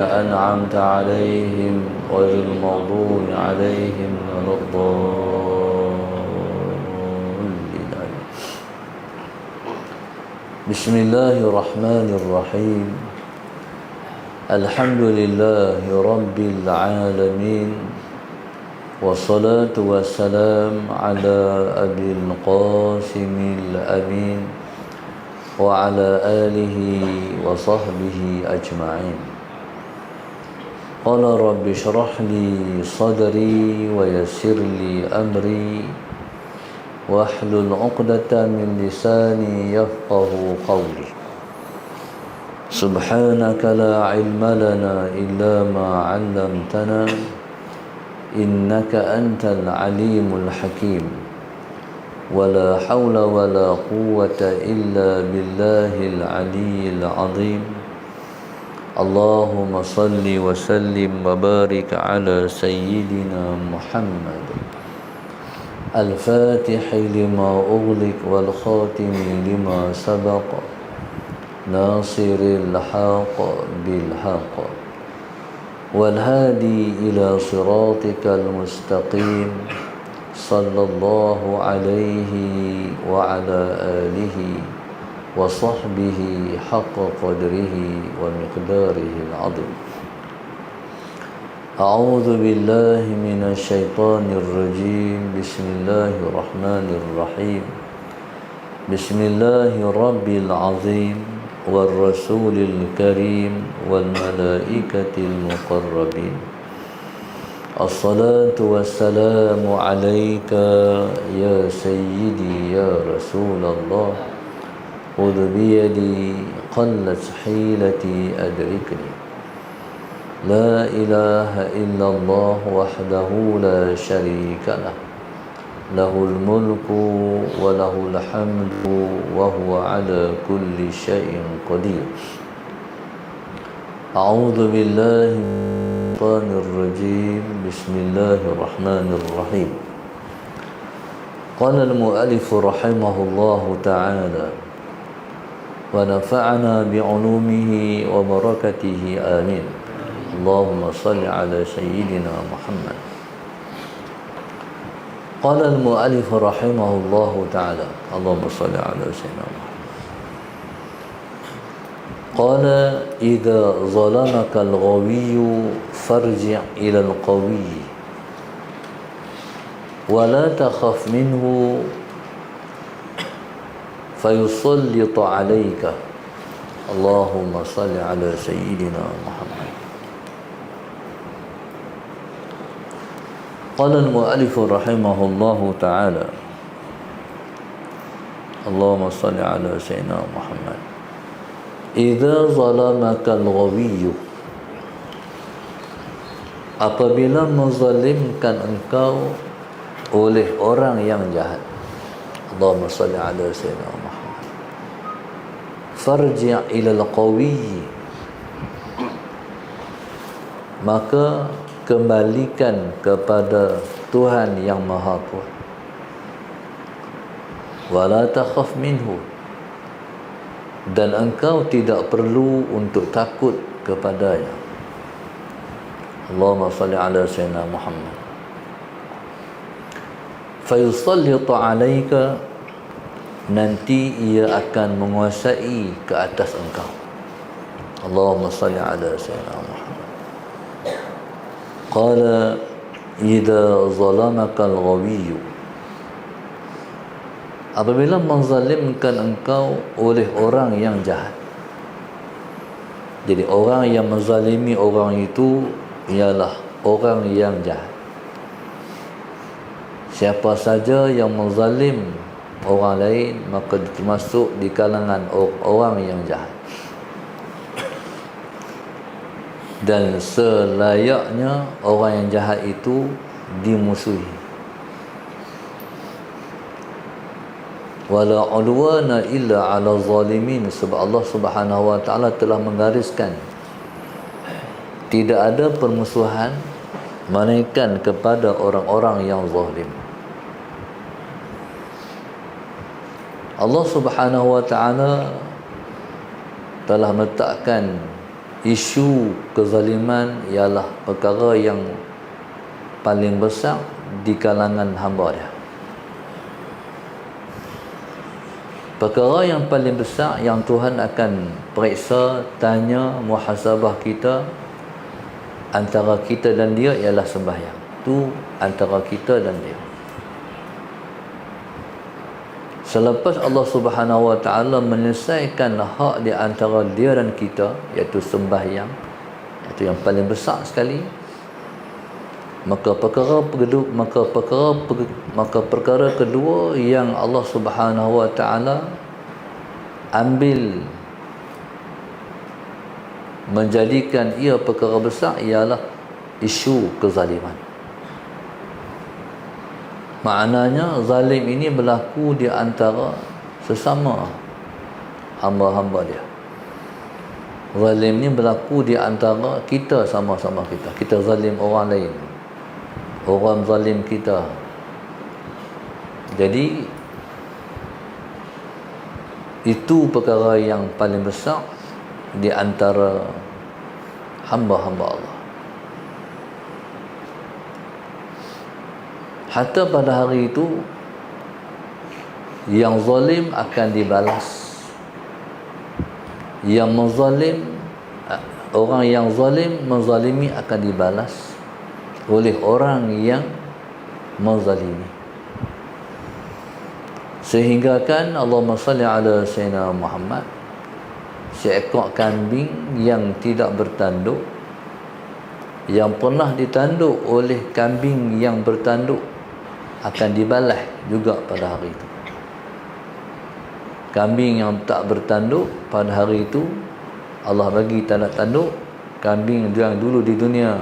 أنعمت عليهم غير المغضوب عليهم ولا الضالين. بسم الله الرحمن الرحيم. الحمد لله رب العالمين والصلاة والسلام على أبي القاسم الأمين وعلى آله وصحبه أجمعين. قال رب اشرح لي صدري ويسر لي أمري واحلل عقدة من لساني يفقه قولي. سبحانك لا علم لنا إلا ما علمتنا إنك أنت العليم الحكيم. ولا حول ولا قوة إلا بالله العلي العظيم. اللهم صل وسلم وبارك على سيدنا محمد. الفاتح لما أغلق والخاتم لما سبق. ناصر الحق بالحق. والهادي إلى صراطك المستقيم. صلى الله عليه وعلى آله وصحبه حق قدره ومقداره العظيم. أعوذ بالله من الشيطان الرجيم. بسم الله الرحمن الرحيم. بسم الله رب العظيم والرسول الكريم والملائكة المقربين. الصلاة والسلام عليك يا سيدي يا رسول الله. خذ بيدي قلت حيلتي أدركني. لا إله إلا الله وحده لا شريك له. له الملك وله الحمد وهو على كل شيء قدير. أعوذ بالله من الشيطان الرجيم. بسم الله الرحمن الرحيم. قال المؤلف رحمه الله تعالى ونفعنا بعلومه وبركته. آمين. اللهم صل على سيدنا محمد. قال المؤلف رحمه الله تعالى اللهم صل على سيدنا محمد. قال إذا ظلمك الغوي فارجع إلى القوي ولا تخف منه فيسلط عليك اللهم صل على سيدنا محمد قال المؤلف رحمه الله تعالى اللهم صل على سيدنا محمد إذا ظلمك الغوي apabila menzalimkan engkau oleh orang yang jahat Allahumma salli ala sayyidina farji' ila al-qawi maka kembalikan kepada Tuhan yang Maha Kuat. Wala takhaf minhu. Dan engkau tidak perlu untuk takut kepadanya. Allahumma salli ala sayyidina Muhammad. Fayusallitu alayka nanti ia akan menguasai ke atas engkau. Allahumma salli ala sayyidina Muhammad. Qala idza zalamaka al-ghawi apabila menzalimkan engkau oleh orang yang jahat. Jadi orang yang menzalimi orang itu ialah orang yang jahat. Siapa saja yang menzalim orang lain maka termasuk di kalangan orang yang jahat. Dan selayaknya orang yang jahat itu dimusuhi. Wala udwana illa ala zalimin sebab Allah Subhanahu wa taala telah menggariskan. Tidak ada permusuhan melainkan kepada orang-orang yang zalim Allah Subhanahu wa taala telah meletakkan isu kezaliman ialah perkara yang paling besar di kalangan hamba dia. Perkara yang paling besar yang Tuhan akan periksa tanya muhasabah kita antara kita dan dia ialah sembahyang. Tu antara kita dan dia Selepas Allah Subhanahu Wa Taala menyelesaikan hak di antara dia dan kita iaitu sembahyang itu yang paling besar sekali maka perkara kedua maka perkara maka perkara kedua yang Allah Subhanahu Wa Taala ambil menjadikan ia perkara besar ialah isu kezaliman Maknanya zalim ini berlaku di antara sesama hamba-hamba dia. Zalim ini berlaku di antara kita sama-sama kita. Kita zalim orang lain. Orang zalim kita. Jadi itu perkara yang paling besar di antara hamba-hamba Allah. Hatta pada hari itu yang zalim akan dibalas. Yang menzalim orang yang zalim menzalimi akan dibalas oleh orang yang menzalimi. Sehingga kan Allahumma salli ala sayyidina Muhammad seekor kambing yang tidak bertanduk yang pernah ditanduk oleh kambing yang bertanduk akan dibalas juga pada hari itu. Kambing yang tak bertanduk pada hari itu Allah bagi tak ada tanduk. Kambing yang dulu di dunia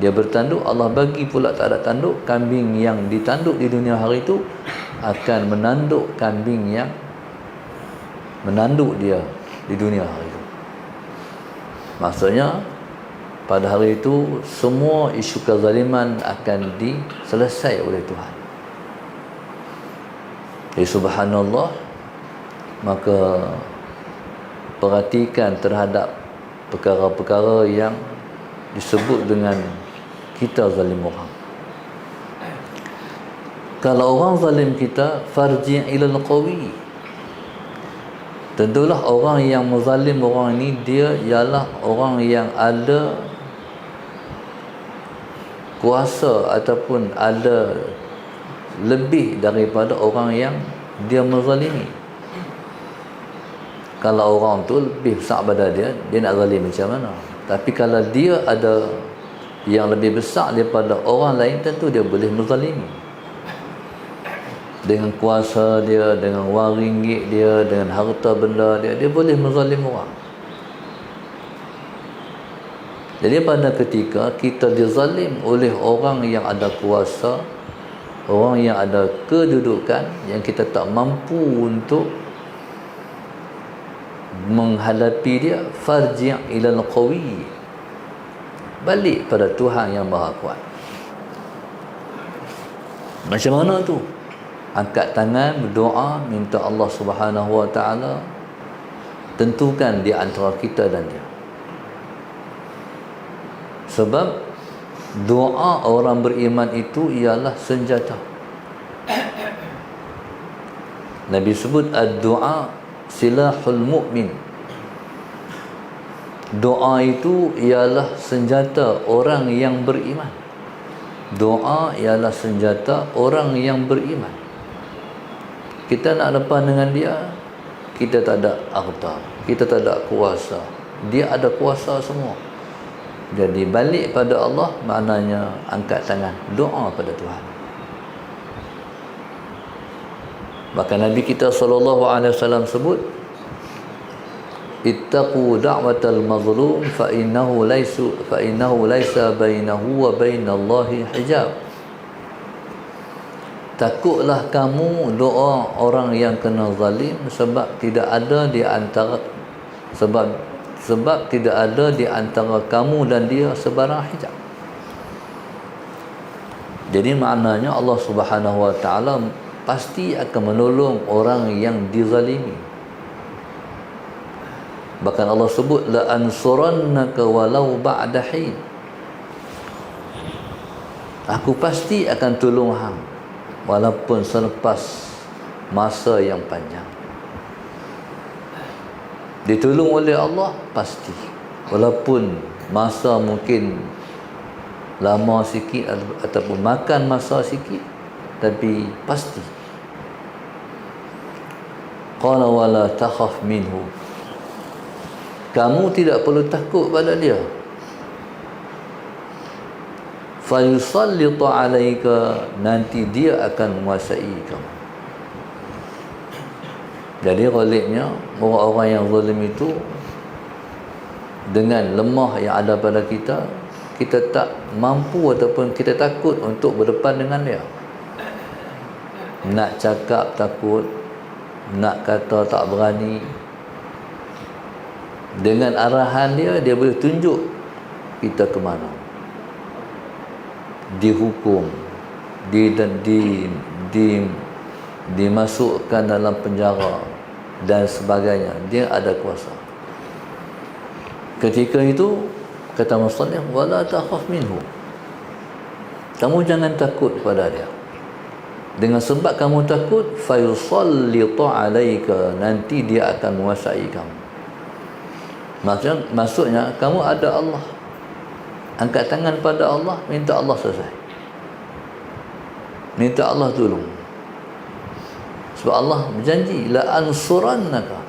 dia bertanduk Allah bagi pula tak ada tanduk. Kambing yang ditanduk di dunia hari itu akan menanduk kambing yang menanduk dia di dunia hari itu. Maksudnya pada hari itu semua isu kezaliman akan diselesaikan oleh Tuhan jadi subhanallah maka perhatikan terhadap perkara-perkara yang disebut dengan kita zalim orang. Kalau orang zalim kita farji' ila al-qawi. Tentulah orang yang menzalim orang ini dia ialah orang yang ada kuasa ataupun ada lebih daripada orang yang dia menzalimi. Kalau orang tu lebih besar pada dia dia nak zalim macam mana? Tapi kalau dia ada yang lebih besar daripada orang lain tentu dia boleh menzalimi. Dengan kuasa dia dengan wang ringgit dia dengan harta benda dia dia boleh menzalim orang. Jadi pada ketika kita dizalim oleh orang yang ada kuasa orang yang ada kedudukan yang kita tak mampu untuk menghadapi dia farji' ila al-qawi balik pada Tuhan yang Maha Kuat. Macam mana tu? Angkat tangan berdoa minta Allah Subhanahu Wa Taala tentukan di antara kita dan dia. Sebab doa orang beriman itu ialah senjata. Nabi sebut ad-doa silahul mu'min. Doa itu ialah senjata orang yang beriman. Doa ialah senjata orang yang beriman. Kita nak depan dengan dia kita tak ada harta kita tak ada kuasa. Dia ada kuasa semua jadi balik pada Allah maknanya angkat tangan doa pada Tuhan. Bahkan Nabi kita wasallam sebut ittaqu da'watal mazlum fa innahu laysa fa innahu laysa bainahu wa bainallahi hijab. Takutlah kamu doa orang yang kena zalim sebab tidak ada di antara sebab sebab tidak ada di antara kamu dan dia sebarang hijab. Jadi maknanya Allah Subhanahu wa taala pasti akan menolong orang yang dizalimi. Bahkan Allah sebut la ansurannaka walau ba'da hin. Aku pasti akan tolong hang walaupun selepas masa yang panjang ditolong oleh Allah pasti. Walaupun masa mungkin lama sikit ataupun makan masa sikit tapi pasti. Qala wala takhaf minhu. Kamu tidak perlu takut pada dia. Fayusallitu alaika nanti dia akan menguasai kamu. Jadi ghalibnya orang-orang yang zalim itu dengan lemah yang ada pada kita kita tak mampu ataupun kita takut untuk berdepan dengan dia. Nak cakap takut nak kata tak berani. Dengan arahan dia dia boleh tunjuk kita ke mana. Dihukum di di di dimasukkan dalam penjara dan sebagainya. Dia ada kuasa. Ketika itu kata musannif wala takhaf minhu. Kamu jangan takut pada dia. Dengan sebab kamu takut fayusallitu alaika nanti dia akan menguasai kamu. Maksudnya maksudnya kamu ada Allah. Angkat tangan pada Allah minta Allah selesai. Minta Allah tolong sebab Allah berjanji la ansurannaka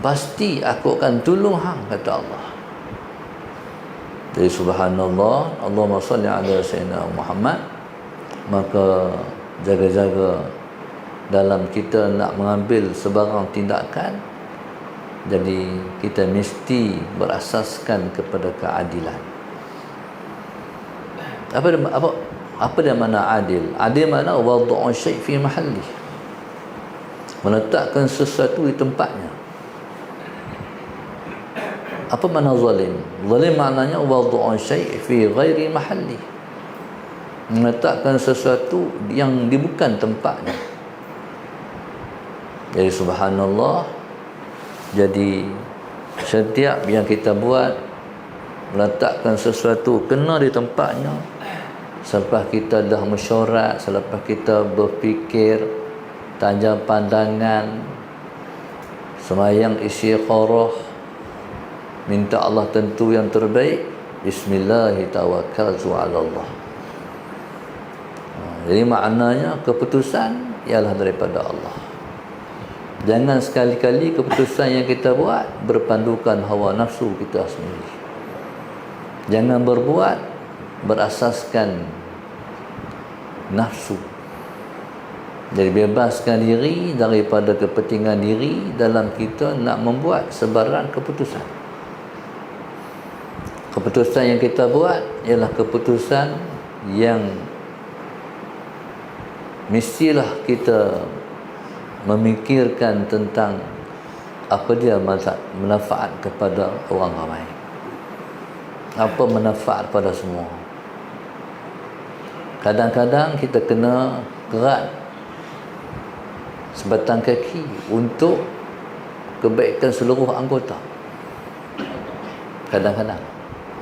pasti aku akan tolong hang kata Allah. Jadi subhanallah Allahumma salli ala sayyidina Muhammad. Maka jaga-jaga dalam kita nak mengambil sebarang tindakan jadi kita mesti berasaskan kepada keadilan. Apa apa apa dia mana adil? Adil mana wad'u syai' fi mahalli. Meletakkan sesuatu di tempatnya. Apa mana zalim? Zalim maknanya wad'u syai' fi ghairi mahalli. Meletakkan sesuatu yang di bukan tempatnya. Jadi subhanallah jadi setiap yang kita buat meletakkan sesuatu kena di tempatnya selepas kita dah mesyuarat selepas kita berfikir tajam pandangan semayang isyikharah minta Allah tentu yang terbaik. Bismillahirrahmanirrahim. Ha, jadi maknanya keputusan ialah daripada Allah. Jangan sekali-kali keputusan yang kita buat berpandukan hawa nafsu kita sendiri. Jangan berbuat berasaskan nafsu. Jadi bebaskan diri daripada kepentingan diri dalam kita nak membuat sebarang keputusan. Keputusan yang kita buat ialah keputusan yang mestilah kita memikirkan tentang apa dia manfaat kepada orang ramai. Apa manfaat pada semua kadang-kadang kita kena kerat sebatang kaki untuk kebaikan seluruh anggota kadang-kadang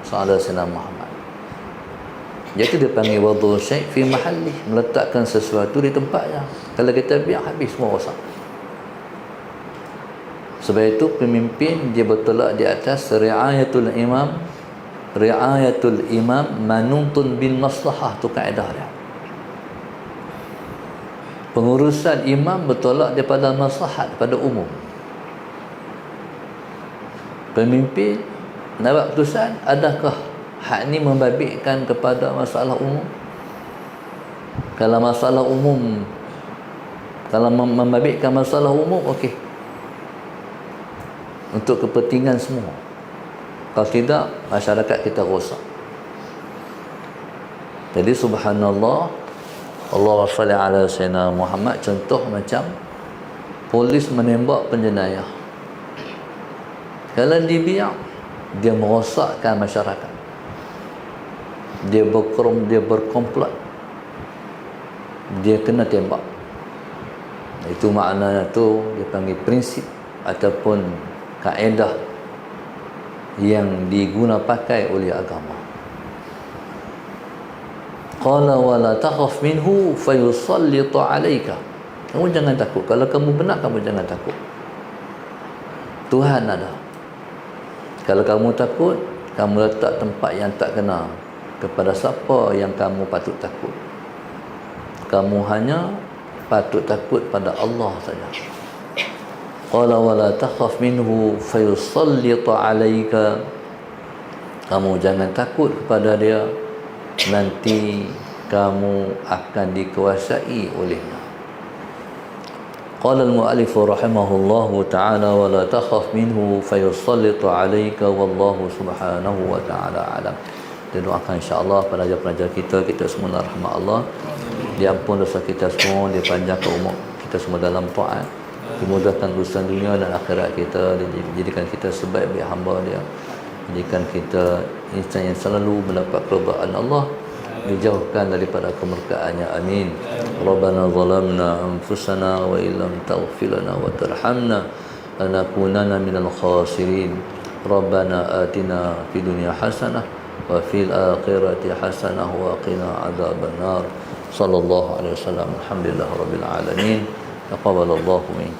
sallallahu alaihi Muhammad. Jadi dia panggil wadhu syai' fi mahalli, meletakkan sesuatu di tempatnya. Kalau kita biar habis semua rosak. Sebab itu pemimpin dia bertolak di atas riayatul imam riayatul imam manuntun bin maslahah tu kaedah dia. Pengurusan imam bertolak daripada maslahat pada umum. Pemimpin nak buat keputusan adakah hak ni membabitkan kepada masalah umum kalau masalah umum kalau membabitkan masalah umum okey untuk kepentingan semua kalau tidak masyarakat kita rosak. Jadi subhanallah Allah salli ala sayyidina Muhammad contoh macam polis menembak penjenayah. Kalau dibiar dia merosakkan masyarakat. Dia berkerum dia berkomplot. Dia kena tembak. Itu maknanya tu dia panggil prinsip ataupun kaedah yang diguna pakai oleh agama. Qala wala takhaf minhu fayusallitu alayka. Kamu jangan takut. Kalau kamu benar kamu jangan takut. Tuhan ada. Kalau kamu takut kamu letak tempat yang tak kena kepada siapa yang kamu patut takut. Kamu hanya patut takut pada Allah saja Qala wala takhaf minhu fayusallita alaika Kamu jangan takut kepada dia Nanti kamu akan dikuasai olehnya Qala al-mu'alif rahimahullahu ta'ala wala takhaf minhu fayusallit 'alayka wallahu subhanahu wa ta'ala alam. Kita doakan insya-Allah pelajar-pelajar kita kita semua dalam rahmat Allah. Diampun dosa kita semua, dipanjangkan umur kita semua dalam taat dimudahkan urusan dunia dan akhirat kita dijadikan kita sebaik-baik hamba dia. Jadikan kita insan yang selalu mendapat keridaan Allah. Dijauhkan daripada kemurkaannya. Amin. Rabbana zalamna anfusana wa illam taghfir lana wa tarhamna lanakunanna minal khasirin. Rabbana atina fid dunya hasanah wa fil akhirati hasanah wa qina adzaban nar. Sallallahu alaihi wasallam. Alhamdulillah rabbil alamin تقبل الله منك